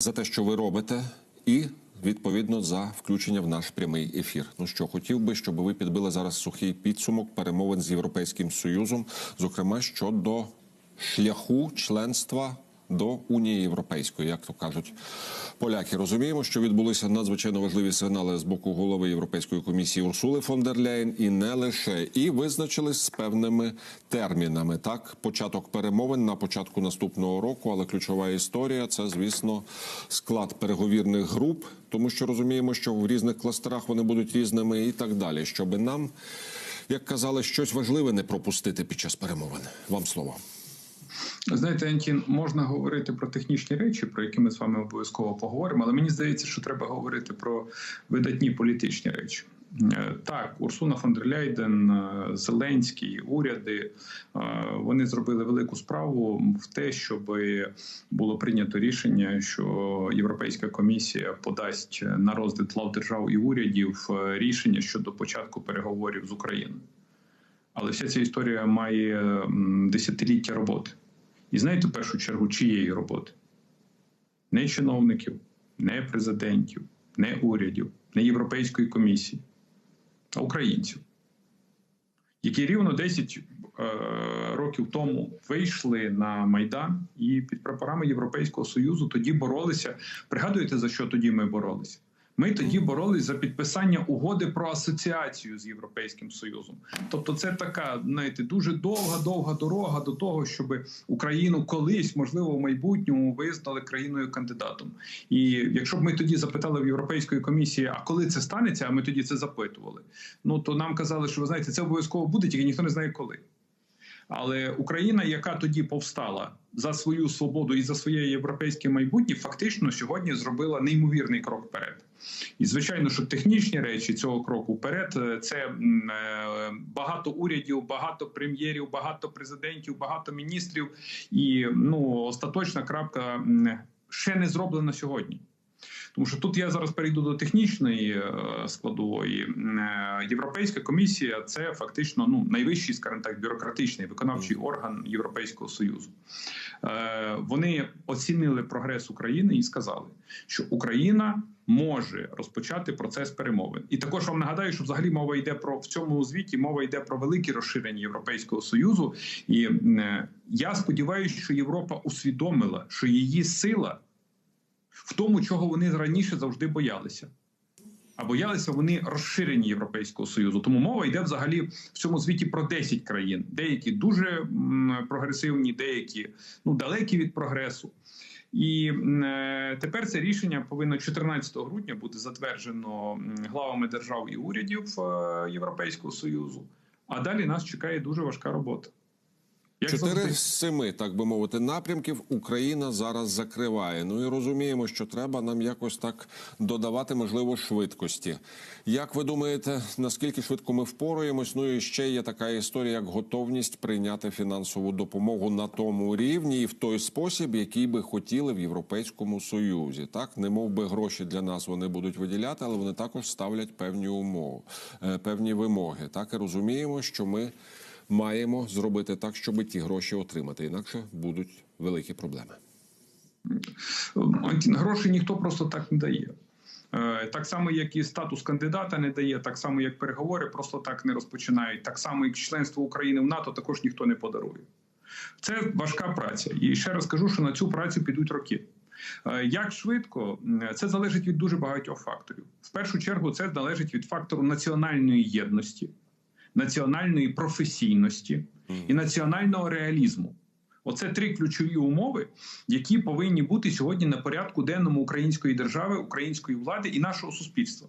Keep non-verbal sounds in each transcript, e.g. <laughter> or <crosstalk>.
за те, що ви робите, і відповідно за включення в наш прямий ефір. Ну що хотів би, щоб ви підбили зараз сухий підсумок перемовин з Європейським Союзом, зокрема щодо шляху членства до Унії Європейської, як то кажуть поляки. Розуміємо, що відбулися надзвичайно важливі сигнали з боку голови Європейської комісії Урсули фон дер Ляєн, і не лише і визначились з певними термінами. Так, початок перемовин на початку наступного року, але ключова історія це, звісно, склад переговірних груп, тому що розуміємо, що в різних кластерах вони будуть різними і так далі. Щоби нам, як казали, щось важливе не пропустити під час перемовин. Вам слово. Знаєте, Антін, можна говорити про технічні речі, про які ми з вами обов'язково поговоримо, але мені здається, що треба говорити про видатні політичні речі. Е, Так, Урсуна фон дер Ляйден, е, Зеленський, уряди е, вони зробили велику справу в те, щоб було прийнято рішення, що Європейська комісія подасть на розгляд глав держав і урядів рішення щодо початку переговорів з Україною. Але вся ця історія має десятиліття роботи. І знаєте, в першу чергу, чиєї роботи? Не чиновників, не президентів, не урядів, не Європейської комісії, а українців, які рівно 10 е, років тому вийшли на Майдан і під прапорами Європейського Союзу тоді боролися. Пригадуєте, за що тоді ми боролися? Ми тоді боролись за підписання угоди про асоціацію з Європейським Союзом. Тобто, це така, знаєте, дуже довга, довга дорога до того, щоб Україну колись, можливо, в майбутньому визнали країною кандидатом. І якщо б ми тоді запитали в Європейської комісії, а коли це станеться, а ми тоді це запитували. Ну то нам казали, що ви знаєте, це обов'язково буде, тільки ніхто не знає коли. Але Україна, яка тоді повстала за свою свободу і за своє європейське майбутнє, фактично сьогодні зробила неймовірний крок вперед. І звичайно, що технічні речі цього кроку вперед е, це е, багато урядів, багато прем'єрів, багато президентів, багато міністрів. І ну остаточна крапка ще не зроблена сьогодні. Тому що тут я зараз перейду до технічної е, складової. Е, Європейська комісія це фактично ну найвищий, скажімо так, бюрократичний виконавчий орган Європейського союзу. Е, Вони оцінили прогрес України і сказали, що Україна може розпочати процес перемовин. І також вам нагадаю, що взагалі мова йде про в цьому звіті. Мова йде про велике розширення Європейського союзу. І е, я сподіваюся, що Європа усвідомила, що її сила в тому, чого вони раніше завжди боялися. А боялися вони розширення Європейського союзу. Тому мова йде взагалі в цьому звіті про 10 країн. Деякі дуже прогресивні, деякі ну далекі від прогресу. І е, тепер це рішення повинно 14 грудня бути затверджено главами держав і урядів е, Європейського союзу. А далі нас чекає дуже важка робота. Чотири з семи, так би мовити, напрямків Україна зараз закриває. Ну і розуміємо, що треба нам якось так додавати, можливо, швидкості. Як ви думаєте, наскільки швидко ми впораємось? Ну і ще є така історія, як готовність прийняти фінансову допомогу на тому рівні і в той спосіб, який би хотіли в Європейському Союзі. Так, не мов би гроші для нас вони будуть виділяти, але вони також ставлять певні умови, е, певні вимоги. Так і розуміємо, що ми маємо зробити так, щоб ті гроші отримати. Інакше будуть великі проблеми. Грошей ніхто просто так не дає. Е, Так само, як і статус кандидата не дає, так само, як переговори просто так не розпочинають, так само, як членство України в НАТО також ніхто не подарує. Це важка праця. І ще раз кажу, що на цю працю підуть роки. Е, Як швидко, це залежить від дуже багатьох факторів. В першу чергу, це залежить від фактору національної єдності, національної професійності і національного реалізму. Оце три ключові умови, які повинні бути сьогодні на порядку денному української держави, української влади і нашого суспільства.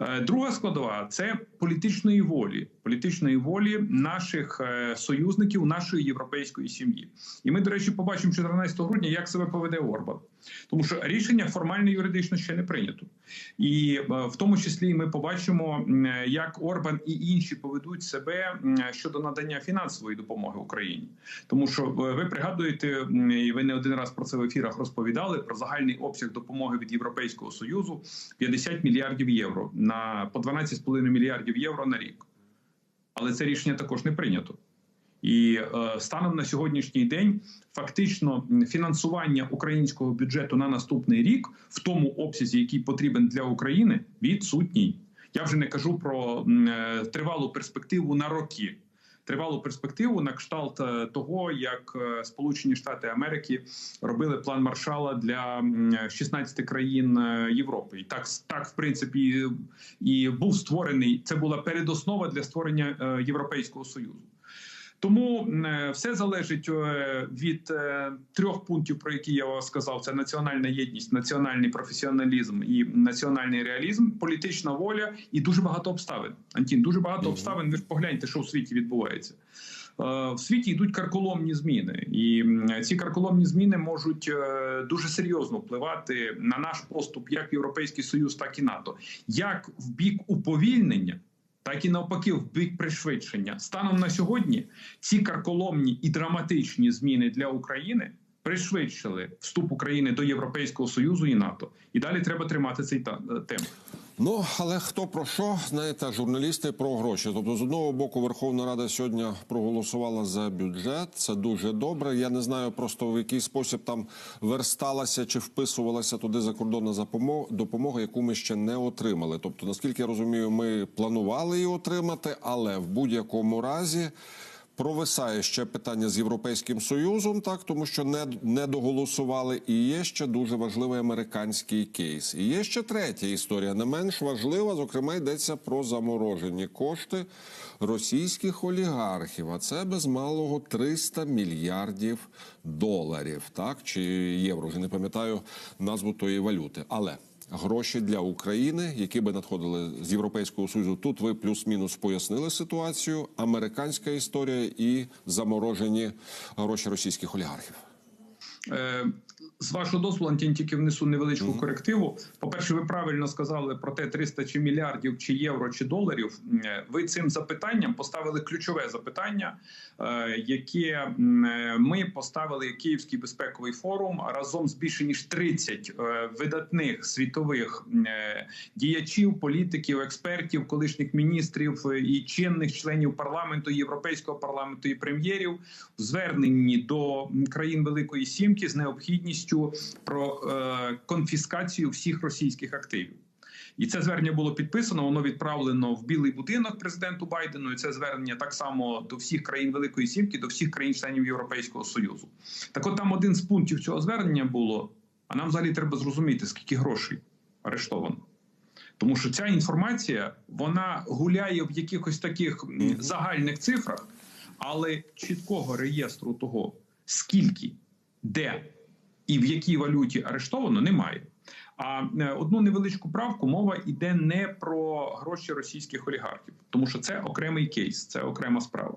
Е, Друга складова це політичної волі, політичної волі наших е, союзників, нашої європейської сім'ї. І ми, до речі, побачимо 14 грудня, як себе поведе Орбан, тому що рішення формально юридично ще не прийнято, і е, в тому числі ми побачимо, як Орбан і інші поведуть себе щодо надання фінансової допомоги Україні, тому що е, ви пригадуєте, і ви не один раз про це в ефірах розповідали про загальний обсяг допомоги від Європейського союзу 50 мільярдів євро на по 12,5 мільярдів євро на рік. Але це рішення також не прийнято. І е, станом на сьогоднішній день фактично фінансування українського бюджету на наступний рік в тому обсязі, який потрібен для України, відсутній. Я вже не кажу про е, тривалу перспективу на роки. Тривалу перспективу на кшталт е, того, як Сполучені Штати Америки робили план Маршала для 16 країн Європи, і так так, в принципі, і був створений. Це була передоснова для створення Європейського союзу. Тому все залежить від трьох пунктів, про які я сказав: це національна єдність, національний професіоналізм і національний реалізм, політична воля і дуже багато обставин. Антін, дуже багато обставин. Ви ж погляньте, що в світі відбувається. В світі йдуть карколомні зміни, і ці карколомні зміни можуть дуже серйозно впливати на наш поступ, як в Європейський Союз, так і НАТО, як в бік уповільнення так і навпаки, в бік пришвидшення. Станом на сьогодні ці карколомні і драматичні зміни для України пришвидшили вступ України до Європейського союзу і НАТО. І далі треба тримати цей темп. Ну але хто про що знаєте, журналісти про гроші? Тобто, з одного боку, Верховна Рада сьогодні проголосувала за бюджет. Це дуже добре. Я не знаю просто в який спосіб там версталася чи вписувалася туди закордонна допомога, яку ми ще не отримали. Тобто, наскільки я розумію, ми планували її отримати, але в будь-якому разі. Провисає ще питання з європейським союзом, так тому що не не доголосували. І є ще дуже важливий американський кейс. І є ще третя історія, не менш важлива. Зокрема, йдеться про заморожені кошти російських олігархів. А це без малого 300 мільярдів доларів, так чи євро. Вже не пам'ятаю назву тої валюти, але гроші для України, які би надходили з європейського союзу. Тут ви плюс-мінус пояснили ситуацію. Американська історія і заморожені гроші російських олігархів. Е, з вашого дозволу, Антін, тільки внесу невеличку mm -hmm. корективу. По перше, ви правильно сказали про те, 300 чи мільярдів, чи євро, чи доларів. Е, ви цим запитанням поставили ключове запитання, е, яке ми поставили Київський безпековий форум разом з більше ніж 30 видатних світових діячів, політиків, експертів, колишніх міністрів і чинних членів парламенту, європейського парламенту і прем'єрів в зверненні до країн Великої Сімки з необхідністю про е, конфіскацію всіх російських активів. І це звернення було підписано. Воно відправлено в Білий будинок президенту Байдену. І Це звернення так само до всіх країн Великої Сімки, до всіх країн-членів Європейського союзу. Так, от там один з пунктів цього звернення було. А нам взагалі треба зрозуміти, скільки грошей арештовано. Тому що ця інформація вона гуляє в якихось таких загальних цифрах, але чіткого реєстру того, скільки де і в якій валюті арештовано, немає. А е, одну невеличку правку мова йде не про гроші російських олігархів, тому що це окремий кейс, це окрема справа.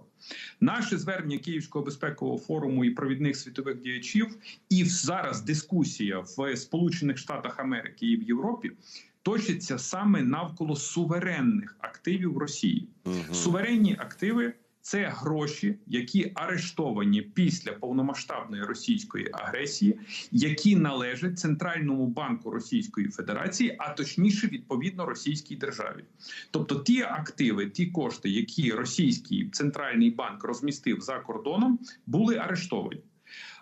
Наше звернення Київського безпекового форуму і провідних світових діячів, і зараз дискусія в Сполучених Штатах Америки і в Європі. Точиться саме навколо суверенних активів Росії. Угу. Суверенні активи це гроші, які арештовані після повномасштабної російської агресії, які належать центральному банку Російської Федерації, а точніше, відповідно російській державі. Тобто, ті активи, ті кошти, які російський центральний банк розмістив за кордоном, були арештовані.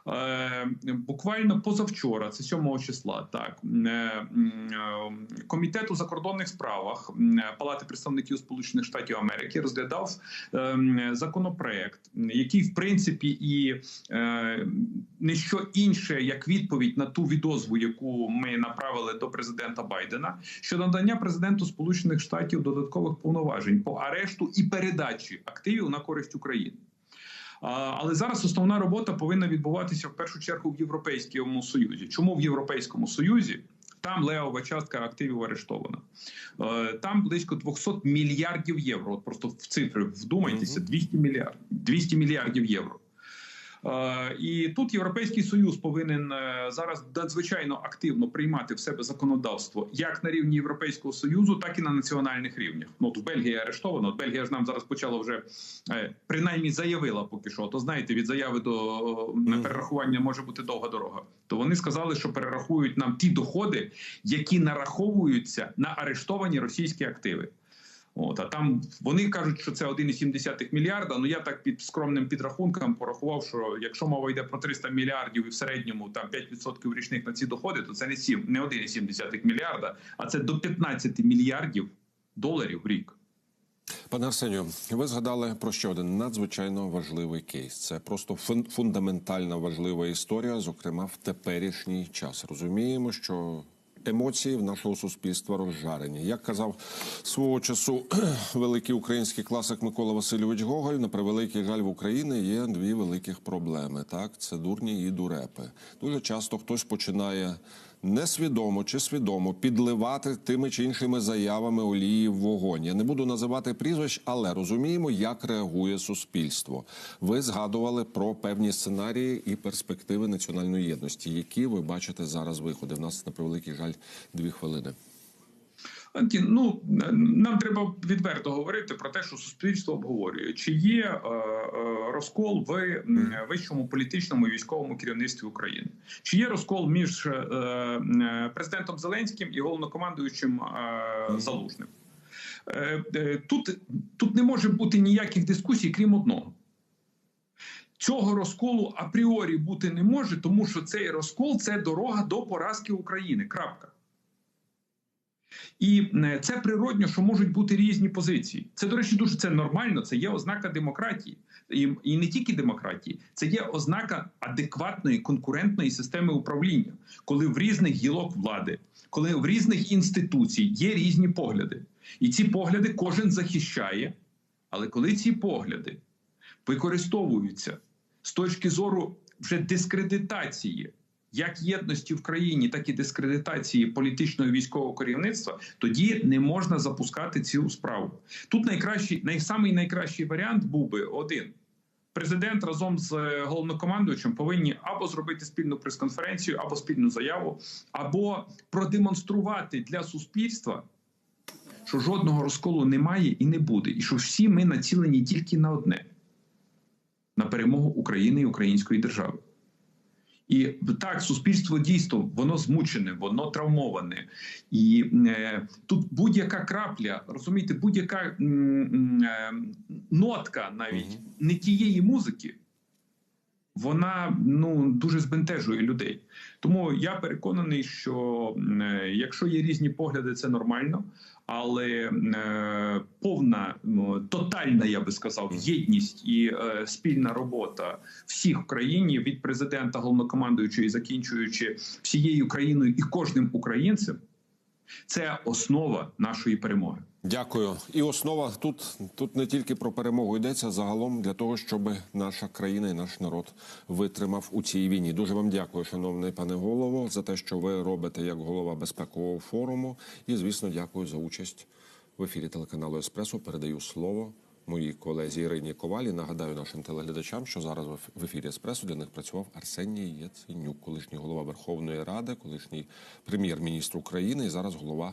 Е, буквально позавчора, це 7 числа, так е, е, комітет у закордонних справах Палати представників Сполучених Штатів Америки розглядав законопроект, який в принципі і не що інше як відповідь на ту відозву, яку ми направили до президента Байдена, щодо надання президенту Сполучених Штатів додаткових повноважень по арешту і передачі активів на користь України. Але зараз основна робота повинна відбуватися в першу чергу в Європейському Союзі. Чому в Європейському Союзі? Там левова частка активів арештована. Е, там близько 200 мільярдів євро. От просто в цифри вдумайтеся: 200 мільярдів 200 мільярдів євро. Е, і тут європейський союз повинен е, зараз надзвичайно активно приймати в себе законодавство як на рівні європейського союзу, так і на національних рівнях. Ну от в Бельгії арештовано. От Бельгія ж нам зараз почала вже е, принаймні заявила поки що. То знаєте, від заяви до перерахування може бути довга дорога. То вони сказали, що перерахують нам ті доходи, які нараховуються на арештовані російські активи. От а там вони кажуть, що це 1,7 мільярда. Ну я так під скромним підрахунком порахував, що якщо мова йде про 300 мільярдів і в середньому там 5% річних на ці доходи, то це не 7, не 1,7 мільярда, а це до 15 мільярдів доларів в рік. Пане Арсенію, ви згадали про ще один надзвичайно важливий кейс. Це просто фун- фундаментальна важлива історія, зокрема в теперішній час. Розуміємо, що емоції в нашого суспільства розжарені. Як казав свого часу <clears throat> великий український класик Микола Васильович Гоголь, на превеликий жаль в Україні є дві великих проблеми. Так, це дурні і дурепи. Дуже часто хтось починає несвідомо чи свідомо підливати тими чи іншими заявами олії в вогонь. Я не буду називати прізвищ, але розуміємо, як реагує суспільство. Ви згадували про певні сценарії і перспективи національної єдності, які ви бачите зараз виходи. В нас на превеликий жаль дві хвилини. Ну нам треба відверто говорити про те, що суспільство обговорює, чи є е, е, розкол в вищому політичному і військовому керівництві України, чи є розкол між е, президентом Зеленським і головнокомандуючим е, Залужним. Е, е, Тут, тут не може бути ніяких дискусій, крім одного. Цього розколу апріорі бути не може, тому що цей розкол це дорога до поразки України. Крапка. І е, це природньо, що можуть бути різні позиції. Це, до речі, дуже це нормально. Це є ознака демократії, і, і не тільки демократії, це є ознака адекватної конкурентної системи управління, коли в різних гілок влади, коли в різних інституцій є різні погляди, і ці погляди кожен захищає. Але коли ці погляди використовуються з точки зору вже дискредитації як єдності в країні, так і дискредитації політичного і військового керівництва, тоді не можна запускати цю справу. Тут найкращий, най, самий найкращий варіант був би один. Президент разом з е, головнокомандуючим повинні або зробити спільну прес-конференцію, або спільну заяву, або продемонструвати для суспільства, що жодного розколу немає і не буде, і що всі ми націлені тільки на одне на перемогу України і української держави. І так, суспільство дійсно воно змучене, воно травмоване, і е, тут будь-яка крапля, розумієте, будь-яка е, нотка навіть Мгм. не тієї музики, вона ну дуже збентежує людей. Тому я переконаний, що е, якщо є різні погляди, це нормально. Але е, повна ну, тотальна, я би сказав, єдність і е, спільна робота всіх в країні від президента, головнокомандуючого і закінчуючи всією країною і кожним українцем, це основа нашої перемоги. Дякую. І основа тут, тут не тільки про перемогу йдеться загалом для того, щоб наша країна і наш народ витримав у цій війні. Дуже вам дякую, шановний пане голово, за те, що ви робите як голова безпекового форуму. І звісно, дякую за участь в ефірі телеканалу Еспресо. Передаю слово моїй колезі Ірині Ковалі. Нагадаю нашим телеглядачам, що зараз в ефірі Еспресо для них працював Арсеній Яценюк, колишній голова Верховної Ради, колишній прем'єр-міністр України і зараз голова